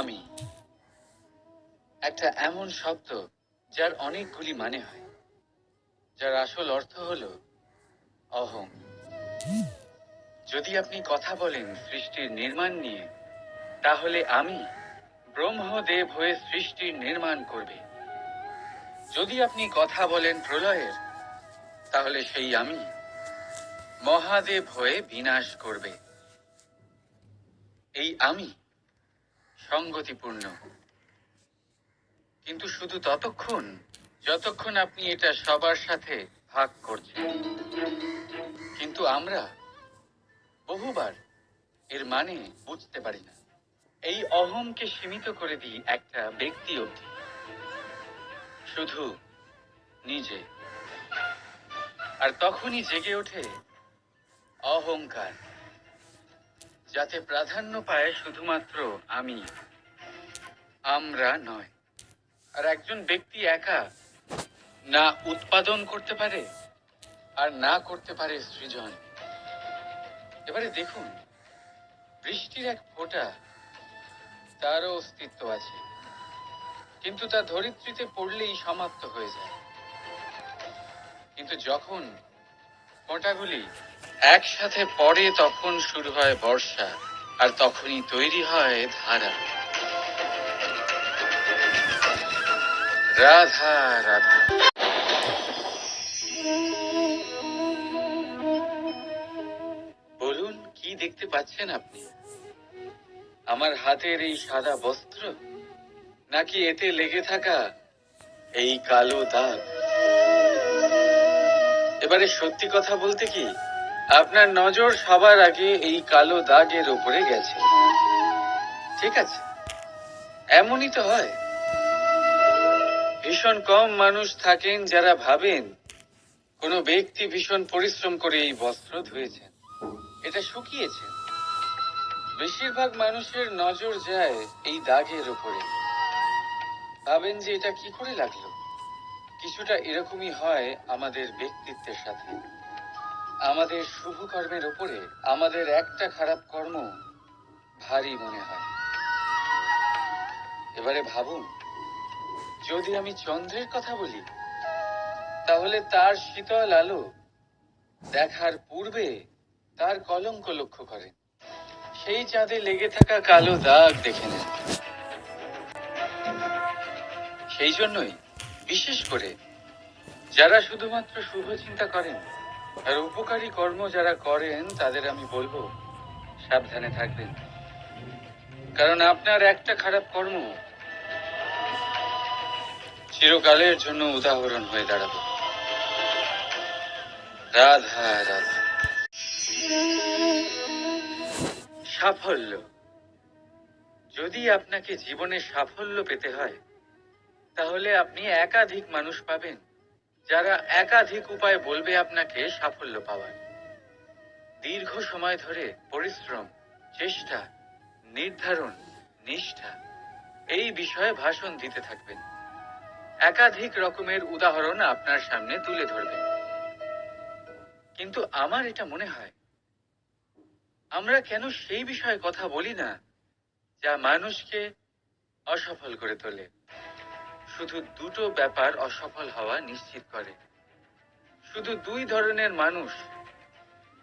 আমি। একটা এমন শব্দ যার অনেকগুলি মানে হয়, যার আসল অর্থ হলো অহং। যদি আপনি কথা বলেন সৃষ্টির নির্মাণ নিয়ে, তাহলে আমি ব্রহ্মদেব হয়ে সৃষ্টির নির্মাণ করবে। যদি আপনি কথা বলেন প্রলয়ের, তাহলে সেই আমি মহাদেব হয়ে বিনাশ করবে। এই আমি সঙ্গতিপূর্ণ। কিন্তু শুধু ততক্ষণ, যতক্ষণ আপনি এটা সবার সাথে ভাগ করছেন। কিন্তু আমরা বহুবার এর মানে বুঝতে পারি না। এই অহংকে সীমিত করে দিই একটা ব্যক্তি অবধি। শুধু নিজে। আর তখনই জেগে ওঠে অহংকার। যাতে প্রাধান্য পায় শুধুমাত্র আমি। আমরা নয়। আর একজন ব্যক্তি একা না উৎপাদন করতে পারে আর না করতে পারে সৃজন। এবারে দেখুন, বৃষ্টির এক ফোঁটা তারও অস্তিত্ব আছে। কিন্তু তা ধরিত্রীতে পড়লেই সমাপ্ত হয়ে যায়। কিন্তু যখন ফোঁটাগুলি একসাথে পড়ে তখন শুরু হয় বর্ষা, আর তখনই তৈরি হয় ধারা। রাধা রাধা। বলুন, কি দেখতে পাচ্ছেন আপনি? আমার হাতের এই সাদা বস্ত্র? নাকি এতে লেগে থাকা এই কালো দাগ? এবারে সত্যি কথা বলতে কি, আপনার নজর সবার আগে এই কালো দাগের উপরে গেছে। ঠিক আছে? এমনই তো হয়। ভীষণ কম মানুষ থাকেন যারা ভাবেন কোনো ব্যক্তি ভীষণ পরিশ্রম করে এই বস্ত্র ধুয়েছেন। এটা শুকিয়েছে। বেশিরভাগ মানুষের নজর যায় এই দাগের উপরে। ভাবেন যে এটা কি করে লাগল? কিছুটা এরকমই হয় আমাদের ব্যক্তিত্বের সাথে। আমাদের শুভ কর্মের উপরে আমাদের একটা খারাপ কর্ম ভারী মনে হয়। এবারে ভাবুন, যদি আমি চন্দ্রের কথা বলি, তাহলে তার শীতল আলো দেখার পূর্বে তার কলঙ্ক লক্ষ্য করে। সেই চাঁদে লেগে থাকা কালো দাগ দেখে নেন। সেই জন্যই বিশেষ করে যারা শুধুমাত্র শুভ চিন্তা করেন আর উপকারী কর্ম যারা করেন, তাদের আমি বলব সাবধানে থাকবেন। কারণ আপনার একটা খারাপ কর্ম চিরকালের জন্য উদাহরণ হয়ে দাঁড়াবে। রাধা রাধা। সাফল্য। যদি আপনাকে জীবনে সাফল্য পেতে হয় তাহলে আপনি একাধিক মানুষ পাবেন, যারা একাধিক উপায় বলবে আপনাকে সাফল্য পাওয়ার। দীর্ঘ সময় ধরে পরিশ্রম, চেষ্টা, নির্ধারণ, নিষ্ঠা, এই বিষয়ে ভাষণ দিতে থাকবেন। একাধিক রকমের উদাহরণ আপনার সামনে তুলে ধরবেন। কিন্তু আমার এটা মনে হয়, আমরা কেন সেই বিষয়ে কথা বলি না, যা মানুষকে অসফল করে তোলে? শুধু দুটো ব্যাপার অসফল হওয়া নিশ্চিত করে। শুধু দুই ধরনের মানুষ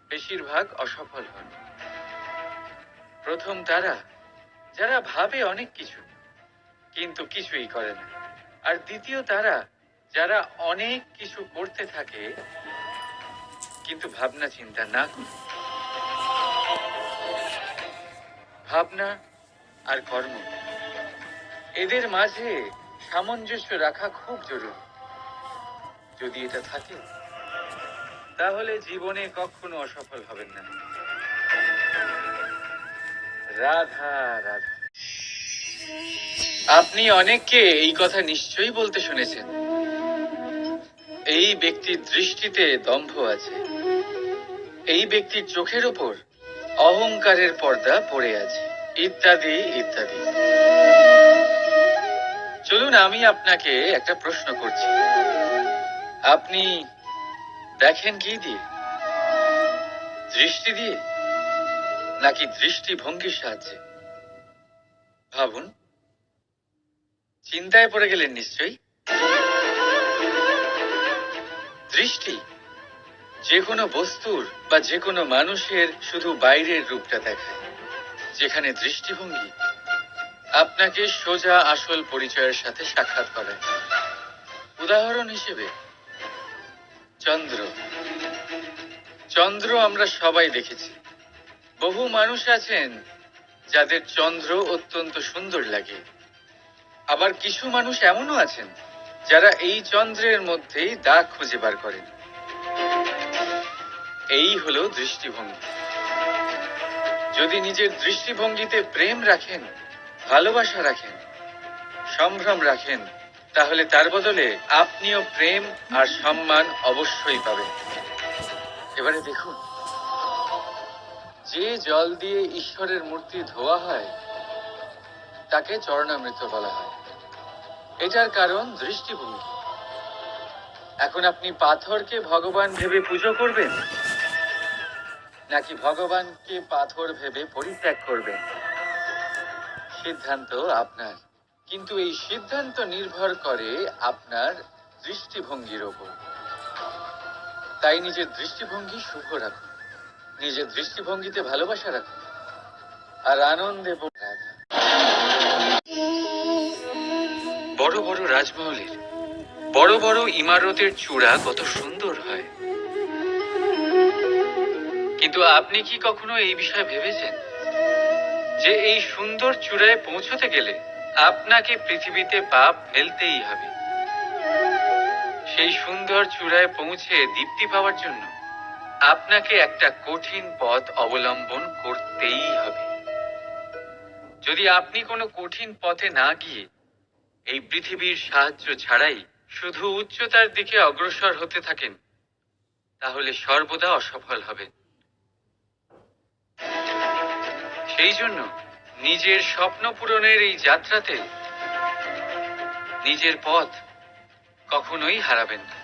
বেশিরভাগ অসফল হন। প্রথম তারা, যারা ভাবে অনেক কিছু, কিন্তু কিছুই করে না। আর দ্বিতীয় তারা, যারা অনেক কিছু করতে থাকে, কিন্তু ভাবনা চিন্তা না করে। ভাবনা আর কর্ম, এদের মাঝে সামঞ্জস্য রাখা খুব জরুরি। যদি এটা থাকে, তাহলে জীবনে কখনো অসফল হবেন না। রাধা রাধা। আপনি অনেককে এই কথা নিশ্চয়ই বলতে শুনেছেন। এই ব্যক্তির দৃষ্টিতে দম্ভ আছে। এই ব্যক্তির চোখের ওপর অহংকারের পর্দা পড়ে আছে। ইত্যাদি ইত্যাদি। চলুন, আমি আপনাকে একটা প্রশ্ন করছি। আপনি দেখেন কি দিয়ে? দৃষ্টি দিয়ে? নাকি দৃষ্টিভঙ্গির সাহায্যে? ভাবুন। চিন্তায় পড়ে গেলেন নিশ্চয়ই? দৃষ্টি যে কোনো বস্তুর বা যে কোনো মানুষের শুধু বাইরের রূপটা দেখায়, যেখানে দৃষ্টিভঙ্গি আপনাকে সোজা আসল পরিচয়ের সাথে সাক্ষাৎ করে। উদাহরণ হিসেবে, চন্দ্র। চন্দ্র আমরা সবাই দেখেছি। বহু মানুষ আছেন যাদের চন্দ্র অত্যন্ত সুন্দর লাগে। আবার কিছু মানুষ এমনও আছেন যারা এই চন্দ্রের মধ্যেই দাগ খুঁজে বার করেন। এই হলো দৃষ্টিভঙ্গি। যদি নিজের দৃষ্টিভঙ্গিতে প্রেম রাখেন ভালোবাসা রাখেন। সম্ভ্রম রাখেন। তাহলে তার বদলে আপনিও প্রেম আর সম্মান অবশ্যই পাবেন। এবারে দেখুন। যে জল দিয়ে ঈশ্বরের মূর্তি ধোয়া হয়, তাকে চরণামৃত বলা হয়। এটার কারণ দৃষ্টিভঙ্গি। এখন আপনি পাথরকে ভগবান ভেবে পুজো করবেন, নাকি ভগবানকে পাথর ভেবে পরিত্যাগ করবেন? সিদ্ধান্ত আপনার। কিন্তু এই সিদ্ধান্ত নির্ভর করে আপনার দৃষ্টিভঙ্গির ওপর। তাই নিজের দৃষ্টিভঙ্গি শুভ রাখুন। নিজের দৃষ্টিভঙ্গিতে ভালোবাসা রাখুন। আর আনন্দে বড় বড় রাজমহলের, বড় বড় ইমারতের চূড়া কত সুন্দর হয়। কিন্তু আপনি কি কখনো এই বিষয়ে ভেবেছেন? যে এই সুন্দর চূড়ায় পৌঁছতে গেলে আপনাকে পৃথিবীতে পাপ ফেলতেই হবে। সেই সুন্দর চূড়ায় পৌঁছে দীপ্তি পাওয়ার জন্য আপনাকে একটা কঠিন পথ অবলম্বন করতেই হবে। যদি আপনি কোনো কঠিন পথে না গিয়ে এই পৃথিবীর সাহায্য ছাড়াই শুধু উচ্চতার দিকে অগ্রসর হতে থাকেন, তাহলে সর্বদা অসফল হবেন। সেই জন্য নিজের স্বপ্ন পূরণের এই যাত্রাতে নিজের পথ কখনোই হারাবেন না।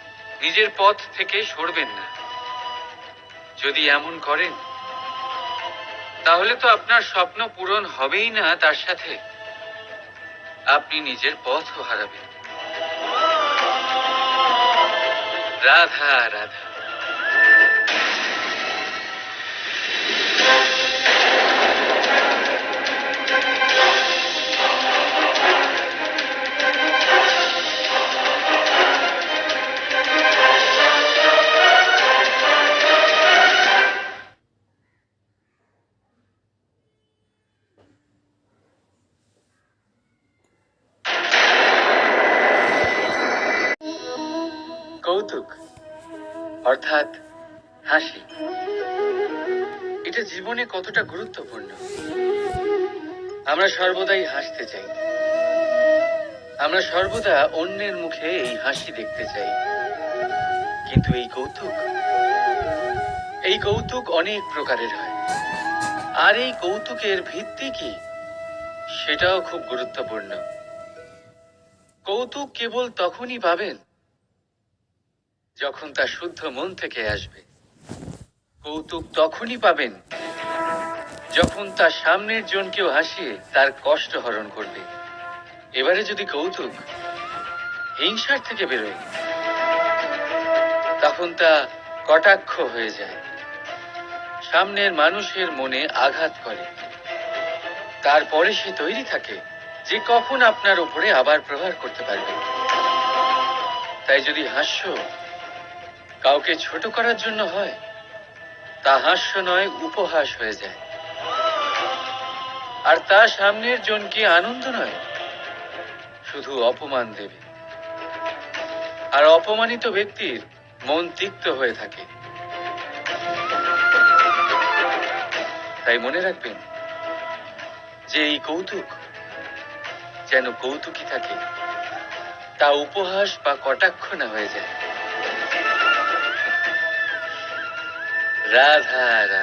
নিজের পথ থেকে সরবেন না। যদি এমন করেন, তাহলে তো আপনার স্বপ্ন পূরণ হবেই না, তার সাথে আপনি নিজের পথও হারাবেন। রাধা রাধা। অর্থাৎ হাসি। এটা জীবনে কতটা গুরুত্বপূর্ণ? আমরা সর্বদাই হাসতে চাই। আমরা সর্বদা অন্যের মুখে এই হাসি দেখতে চাই। কিন্তু এই কৌতুক? এই কৌতুক অনেক প্রকারের হয়। আর এই কৌতুকের ভিত্তি কি? সেটাও খুব গুরুত্বপূর্ণ। কৌতুক কেবল তখনই পাবেন যখন তা শুদ্ধ মন থেকে আসবে, কৌতুক তখনই পাবেন যখন তার সামনের জনকেও হাসিয়ে তার কষ্ট হরণ করবে। এবারে যদি কৌতুক হিংসার থেকে বেরোয়, তখন তা কটাক্ষ হয়ে যায়। সামনের মানুষের মনে আঘাত করে। তারপরে সে তৈরি থাকে যে কখন আপনার উপরে আবার প্রহার করতে পারবে। তাই যদি হাস্য কাউকে ছোট করার জন্য হয়, তা হাস্য নয়, উপহাস হয়ে যায়। আর তা সামনের জনকে আনন্দ নয়, শুধু অপমান দেবে। আর অপমানিত ব্যক্তির মন তিক্ত হয়ে থাকে। তাই মনে রাখবেন, যে এই কৌতুক যেন কৌতুকই থাকে, তা উপহাস বা কটাক্ষ না হয়ে যায়। রাধা রাধা